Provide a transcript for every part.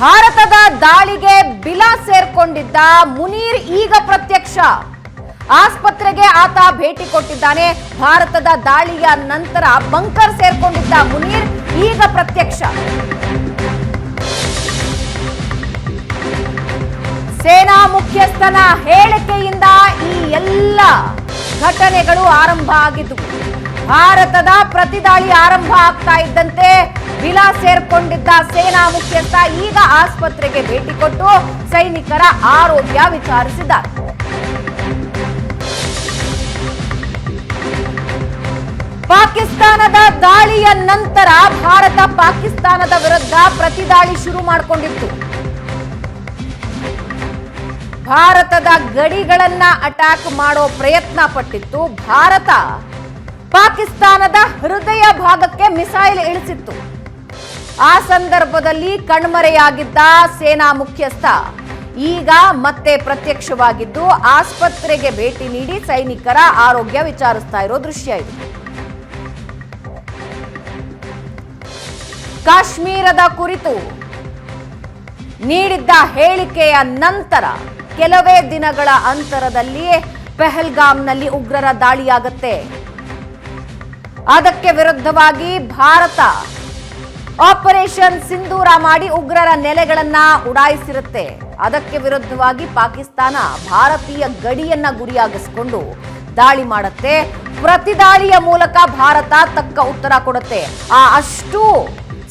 ಭಾರತದ ದಾಳಿಗೆ ಬಿಲ ಸೇರ್ಕೊಂಡಿದ್ದ ಮುನೀರ್ ಈಗ ಪ್ರತ್ಯಕ್ಷ. ಆಸ್ಪತ್ರೆಗೆ ಆತ ಭೇಟಿ ಕೊಟ್ಟಿದ್ದಾನೆ. ಭಾರತದ ದಾಳಿಯ ನಂತರ ಬಂಕರ್ ಸೇರ್ಕೊಂಡಿದ್ದ ಮುನೀರ್ ಈಗ ಪ್ರತ್ಯಕ್ಷ. ಸೇನಾ ಮುಖ್ಯಸ್ಥನ ಹೇಳಿಕೆಯಿಂದ ಈ ಎಲ್ಲ ಘಟನೆಗಳು ಆರಂಭ ಆಗಿದ್ದವು ಭಾರತದ ಪ್ರತಿದಾಳಿ ಆರಂಭ ಆಗ್ತಾ ಇದ್ದಂತೆ ವಿಲಾ ಸೇರ್ಕೊಂಡಿದ್ದ ಸೇನಾ ಮುಖ್ಯಸ್ಥ ಈಗ ಆಸ್ಪತ್ರೆಗೆ ಭೇಟಿ ಕೊಟ್ಟು ಸೈನಿಕರ ಆರೋಗ್ಯ ವಿಚಾರಿಸಿದ್ದಾರೆ. ಪಾಕಿಸ್ತಾನದ ದಾಳಿಯ ನಂತರ ಭಾರತ ಪಾಕಿಸ್ತಾನದ ವಿರುದ್ಧ ಪ್ರತಿದಾಳಿ ಶುರು ಮಾಡಿಕೊಂಡಿತ್ತು. ಭಾರತದ ಗಡಿಗಳನ್ನ ಅಟ್ಯಾಕ್ ಮಾಡೋ ಪ್ರಯತ್ನ ಪಟ್ಟಿತ್ತು. ಭಾರತ ಪಾಕಿಸ್ತಾನದ ಹೃದಯ ಭಾಗಕ್ಕೆ ಮಿಸೈಲ್ ಇಳಿಸಿತ್ತು. ಆ ಸಂದರ್ಭದಲ್ಲಿ ಕಣ್ಮರೆಯಾಗಿದ್ದ ಸೇನಾ ಮುಖ್ಯಸ್ಥ, ಈಗ ಮತ್ತೆ ಪ್ರತ್ಯಕ್ಷವಾಗಿದ್ದು ಆಸ್ಪತ್ರೆಗೆ ಭೇಟಿ ನೀಡಿ ಸೈನಿಕರ ಆರೋಗ್ಯ ವಿಚಾರಿಸ್ತಾ ಇರೋ ದೃಶ್ಯ ಇದು. ಕಾಶ್ಮೀರದ ಕುರಿತು ನೀಡಿದ್ದ ಹೇಳಿಕೆಯ ನಂತರ ಕೆಲವೇ ದಿನಗಳ ಅಂತರದಲ್ಲಿಯೇ ಪೆಹಲ್ಗಾಮ್ನಲ್ಲಿ ಉಗ್ರರ ದಾಳಿಯಾಗತ್ತೆ. ಅದಕ್ಕೆ ವಿರುದ್ಧವಾಗಿ ಭಾರತ ಆಪರೇಷನ್ ಸಿಂಧೂರ ಮಾಡಿ ಉಗ್ರರ ನೆಲೆಗಳನ್ನ ಉಡಾಯಿಸಿರುತ್ತೆ. ಅದಕ್ಕೆ ವಿರುದ್ಧವಾಗಿ ಪಾಕಿಸ್ತಾನ ಭಾರತೀಯ ಗಡಿಯನ್ನ ಗುರಿಯಾಗಿಸಿಕೊಂಡು ದಾಳಿ ಮಾಡುತ್ತೆ. ಪ್ರತಿದಾಳಿಯ ಮೂಲಕ ಭಾರತ ತಕ್ಕ ಉತ್ತರ ಕೊಡುತ್ತೆ. ಆ ಅಷ್ಟು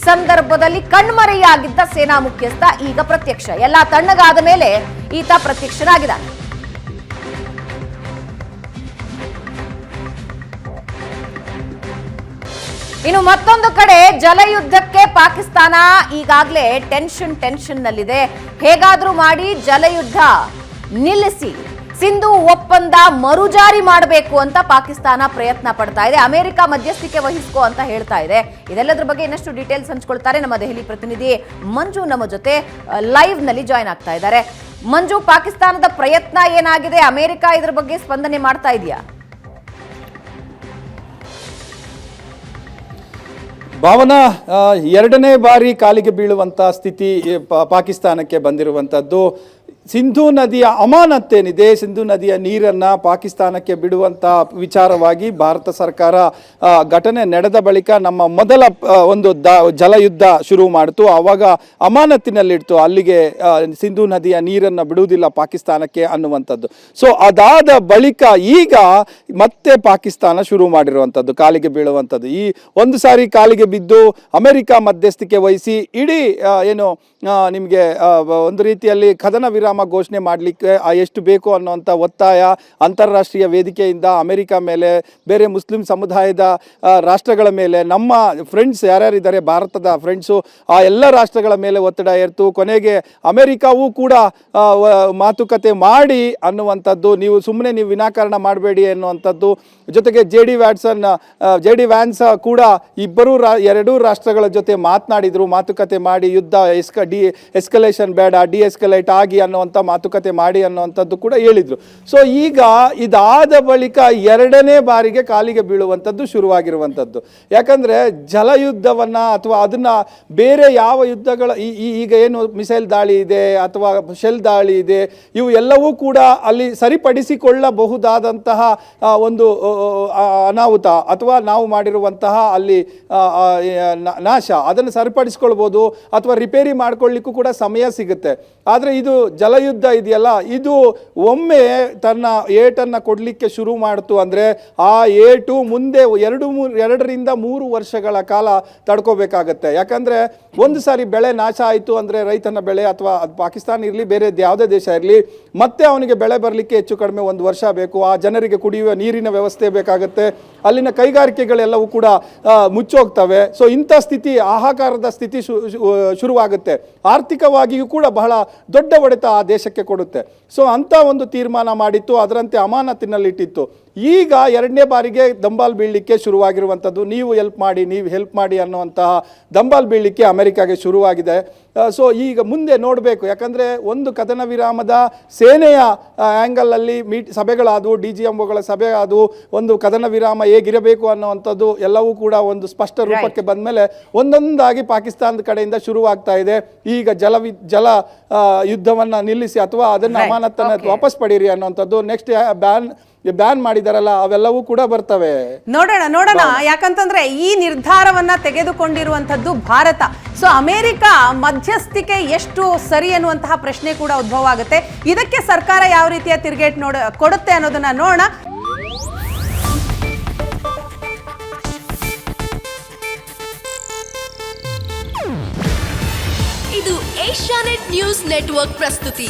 ಸಂದರ್ಭದಲ್ಲಿ ಕಣ್ಮರೆಯಾಗಿದ್ದ ಸೇನಾ ಮುಖ್ಯಸ್ಥ ಈಗ ಪ್ರತ್ಯಕ್ಷ. ಎಲ್ಲ ತಣ್ಣಗಾದ ಮೇಲೆ ಈತ ಪ್ರತ್ಯಕ್ಷನಾಗಿದ್ದಾನೆ. ಇನ್ನು ಮತ್ತೊಂದು ಕಡೆ ಜಲಯುದ್ಧಕ್ಕೆ ಪಾಕಿಸ್ತಾನ ಈಗಾಗಲೇ ಟೆನ್ಷನ್ ಟೆನ್ಷನ್ ನಲ್ಲಿದೆ ಹೇಗಾದ್ರೂ ಮಾಡಿ ಜಲಯುದ್ಧ ನಿಲ್ಲಿಸಿ. ಸಿಂಧು ಒಪ್ಪಂದ ಮರುಜಾರಿ ಮಾಡಬೇಕು ಅಂತ ಪಾಕಿಸ್ತಾನ ಪ್ರಯತ್ನ ಪಡ್ತಾ ಇದೆ. ಅಮೆರಿಕ ಮಧ್ಯಸ್ಥಿಕೆ ವಹಿಸ್ಕೋ ಅಂತ ಹೇಳ್ತಾ ಇದೆ. ಇದೆಲ್ಲದ್ರ ಬಗ್ಗೆ ಇನ್ನಷ್ಟು ಡೀಟೇಲ್ಸ್ ಹಂಚ್ಕೊಳ್ತಾರೆ ನಮ್ಮ ದೆಹಲಿ ಪ್ರತಿನಿಧಿ ಮಂಜು ನಮ್ಮ ಜೊತೆ ಲೈವ್ನಲ್ಲಿ ಜಾಯ್ನ್ ಆಗ್ತಾ ಇದ್ದಾರೆ. ಮಂಜು, ಪಾಕಿಸ್ತಾನದ ಪ್ರಯತ್ನ ಏನಾಗಿದೆ? ಅಮೆರಿಕ ಇದ್ರ ಬಗ್ಗೆ ಸ್ಪಂದನೆ ಮಾಡ್ತಾ ಇದೆಯಾ? ಭಾವನಾ ಎರಡನೇ ಬಾರಿ ಕಾಲಿಗೆ ಬೀಳುವಂಥ ಸ್ಥಿತಿ ಪಾಕಿಸ್ತಾನಕ್ಕೆ ಬಂದಿರುವಂಥದ್ದು ಸಿಂಧೂ ನದಿಯ ಅಮಾನತ್ತೇನಿದೆ? ಸಿಂಧೂ ನದಿಯ ನೀರನ್ನು ಪಾಕಿಸ್ತಾನಕ್ಕೆ ಬಿಡುವಂಥ ವಿಚಾರವಾಗಿ ಭಾರತ ಸರ್ಕಾರ ಘಟನೆ ನಡೆದ ಬಳಿಕ ನಮ್ಮ ಮೊದಲ ಒಂದು ದ, ಜಲಯುದ್ಧ ಶುರು ಮಾಡಿತು. ಆವಾಗ ಅಮಾನತ್ತಿನಲ್ಲಿಡ್ತು. ಅಲ್ಲಿಗೆ ಸಿಂಧೂ ನದಿಯ ನೀರನ್ನು ಬಿಡುವುದಿಲ್ಲ ಪಾಕಿಸ್ತಾನಕ್ಕೆ ಅನ್ನುವಂಥದ್ದು. ಸೊ ಅದಾದ ಬಳಿಕ ಈಗ ಮತ್ತೆ ಪಾಕಿಸ್ತಾನ ಶುರು ಮಾಡಿರುವಂಥದ್ದು, ಕಾಲಿಗೆ ಬೀಳುವಂಥದ್ದು. ಈ ಒಂದು ಸಾರಿ ಕಾಲಿಗೆ ಬಿದ್ದು ಅಮೆರಿಕ ಮಧ್ಯಸ್ಥಿಕೆ ವಹಿಸಿ ಇಡೀ ಏನು ನಿಮಗೆ ಒಂದು ರೀತಿಯಲ್ಲಿ ಕದನ ಘೋಷಣೆ ಮಾಡಲಿಕ್ಕೆ ಎಷ್ಟು ಬೇಕು ಅನ್ನುವಂಥ ಒತ್ತಾಯ ಅಂತಾರಾಷ್ಟ್ರೀಯ ವೇದಿಕೆಯಿಂದ ಅಮೆರಿಕ ಮೇಲೆ, ಬೇರೆ ಮುಸ್ಲಿಂ ಸಮುದಾಯದ ರಾಷ್ಟ್ರಗಳ ಮೇಲೆ, ನಮ್ಮ ಫ್ರೆಂಡ್ಸ್ ಯಾರ್ಯಾರಿದ್ದಾರೆ, ಭಾರತದ ಫ್ರೆಂಡ್ಸು ಆ ಎಲ್ಲ ರಾಷ್ಟ್ರಗಳ ಮೇಲೆ ಒತ್ತಡ ಏರ್ತು, ಕೊನೆಗೆ ಅಮೆರಿಕವೂ ಕೂಡ ಮಾತುಕತೆ ಮಾಡಿ ಅನ್ನುವಂಥದ್ದು, ನೀವು ಸುಮ್ಮನೆ ನೀವು ವಿನಾಕಾರಣ ಮಾಡಬೇಡಿ ಅನ್ನುವಂಥದ್ದು, ಜೊತೆಗೆ J D Watson J D Vance ಕೂಡ ಇಬ್ಬರೂ ರಾ, ಎರಡೂ ರಾಷ್ಟ್ರಗಳ ಜೊತೆ ಮಾತನಾಡಿದರು, ಮಾತುಕತೆ ಮಾಡಿ, ಯುದ್ಧ ಎಸ್ಕ, ಡಿ ಎಸ್ಕಲೇಷನ್ ಬೇಡ ಡಿ ಎಸ್ಕಲೇಟ್ ಆಗಿ ಅನ್ನುವಂಥ ಮಾತುಕತೆ ಮಾಡಿ ಅನ್ನುವಂಥದ್ದು ಕೂಡ ಹೇಳಿದರು. ಸೊ ಈಗ ಇದಾದ ಬಳಿಕ ಎರಡನೇ ಬಾರಿಗೆ ಕಾಲಿಗೆ ಬೀಳುವಂಥದ್ದು ಶುರುವಾಗಿರುವಂಥದ್ದು. ಯಾಕಂದರೆ ಜಲಯುದ್ಧವನ್ನು ಅಥವಾ ಅದನ್ನು ಬೇರೆ ಯಾವ ಯುದ್ಧಗಳ ಈ- ಈಗ ಏನು ಮಿಸೈಲ್ ದಾಳಿ ಇದೆ ಅಥವಾ ಶೆಲ್ ದಾಳಿ ಇದೆ, ಇವು ಎಲ್ಲವೂ ಕೂಡ ಅಲ್ಲಿ ಸರಿಪಡಿಸಿಕೊಳ್ಳಬಹುದಾದಂತಹ ಒಂದು ಅನಾಹುತ ಅಥವಾ ನಾವು ಮಾಡಿರುವಂತಹ ಅಲ್ಲಿ ನಾಶ ಅದನ್ನು ಸರಿಪಡಿಸ್ಕೊಳ್ಬೋದು ಅಥವಾ ರಿಪೇರಿ ಮಾಡ್ಕೊಳ್ಳಿಕ್ಕೂ ಕೂಡ ಸಮಯ ಸಿಗುತ್ತೆ. ಆದರೆ ಇದು ಜಲಯುದ್ಧ ಇದೆಯಲ್ಲ, ಇದು ಒಮ್ಮೆ ತನ್ನ ಏಟನ್ನು ಕೊಡಲಿಕ್ಕೆ ಶುರು ಮಾಡಿತು ಅಂದರೆ ಆ ಏಟು ಮುಂದೆ ಎರಡು ಮೂರು ಎರಡರಿಂದ ಮೂರು ವರ್ಷಗಳ ಕಾಲ ತಡ್ಕೋಬೇಕಾಗತ್ತೆ. ಯಾಕಂದರೆ ಒಂದು ಸಾರಿ ಬೆಳೆ ನಾಶ ಆಯಿತು ಅಂದರೆ ರೈತನ ಬೆಳೆ ಅಥವಾ ಅದು ಪಾಕಿಸ್ತಾನ ಇರಲಿ, ಬೇರೆ ಯಾವುದೇ ದೇಶ ಇರಲಿ, ಮತ್ತೆ ಅವನಿಗೆ ಬೆಳೆ ಬರಲಿಕ್ಕೆ ಹೆಚ್ಚು ಕಡಿಮೆ ಒಂದು ವರ್ಷ ಬೇಕು. ಆ ಜನರಿಗೆ ಕುಡಿಯುವ ನೀರಿನ ವ್ಯವಸ್ಥೆ ಬೇಕಾಗುತ್ತೆ. ಅಲ್ಲಿನ ಕೈಗಾರಿಕೆಗಳೆಲ್ಲವೂ ಕೂಡ ಮುಚ್ಚೋಗ್ತವೆ. ಸೊ ಇಂಥ ಸ್ಥಿತಿ ಆಹಾಕಾರದ ಸ್ಥಿತಿ ಶುರುವಾಗುತ್ತೆ. ಆರ್ಥಿಕವಾಗಿಯೂ ಕೂಡ ಬಹಳ ದೊಡ್ಡ ಒಡೆತ ಆ ದೇಶಕ್ಕೆ ಕೊಡುತ್ತೆ. ಸೊ ಅಂಥ ಒಂದು ತೀರ್ಮಾನ ಮಾಡಿತ್ತು, ಅದರಂತೆ ಅಮಾನತಿನಲ್ಲಿಟ್ಟಿತ್ತು ಈಗ ಎರಡನೇ ಬಾರಿಗೆ ದಂಬಾಲ್ ಬೀಳಲಿಕ್ಕೆ ಶುರುವಾಗಿರುವಂಥದ್ದು. ನೀವು ಹೆಲ್ಪ್ ಮಾಡಿ, ನೀವು ಹೆಲ್ಪ್ ಮಾಡಿ ಅನ್ನುವಂತಹ ದಂಬಾಲ್ ಬೀಳಲಿಕ್ಕೆ ಅಮೆರಿಕಾಗೆ ಶುರುವಾಗಿದೆ. ಸೊ ಈಗ ಮುಂದೆ ನೋಡಬೇಕು. ಯಾಕಂದರೆ ಒಂದು ಕದನ ವಿರಾಮದ ಸೇನೆಯ ಆ್ಯಂಗಲಲ್ಲಿ ಮೀಟ್ ಸಭೆಗಳಾದವು ಡಿ ಜಿ ಎಂಒಗಳ ಸಭೆ ಆದವು ಒಂದು ಕದನ ವಿರಾಮ ಹೇಗಿರಬೇಕು ಅನ್ನೋವಂಥದ್ದು ಎಲ್ಲವೂ ಕೂಡ ಒಂದು ಸ್ಪಷ್ಟ ರೂಪಕ್ಕೆ ಬಂದ ಮೇಲೆ ಒಂದೊಂದಾಗಿ ಪಾಕಿಸ್ತಾನದ ಕಡೆಯಿಂದ ಶುರುವಾಗ್ತಾ ಇದೆ. ಈಗ ಜಲ ಜಲ ಯುದ್ಧವನ್ನು ನಿಲ್ಲಿಸಿ ಅಥವಾ ಅದನ್ನು ಅಮಾನತನ್ನು. ವಾಪಸ್ ಪಡೀರಿ ಅನ್ನುವಂಥದ್ದು. ನೆಕ್ಸ್ಟ್ ಬ್ಯಾನ್ ಬ್ಯಾನ್ ಮಾಡಿದಾರಲ್ಲ ಅವೆಲ್ಲವೂ ಕೂಡ ಬರ್ತವೆ. ನೋಡೋಣ ನೋಡೋಣ. ಯಾಕಂತಂದ್ರೆ ಈ ನಿರ್ಧಾರವನ್ನ ತೆಗೆದುಕೊಂಡಿರುವಂತದ್ದು ಭಾರತ. ಸೊ ಅಮೆರಿಕ ಮಧ್ಯಸ್ಥಿಕೆ ಎಷ್ಟು ಸರಿ ಅನ್ನುವಂತಹ ಪ್ರಶ್ನೆ ಕೂಡ ಉದ್ಭವ ಆಗುತ್ತೆ. ಇದಕ್ಕೆ ಸರ್ಕಾರ ಯಾವ ರೀತಿಯ ತಿರುಗೇಟ್ ನೋಡ ಕೊಡುತ್ತೆ ಅನ್ನೋದನ್ನ ನೋಡೋಣ. ಇದು ಏಷ್ಯಾನೆಟ್ ನ್ಯೂಸ್ ನೆಟ್ವರ್ಕ್ ಪ್ರಸ್ತುತಿ.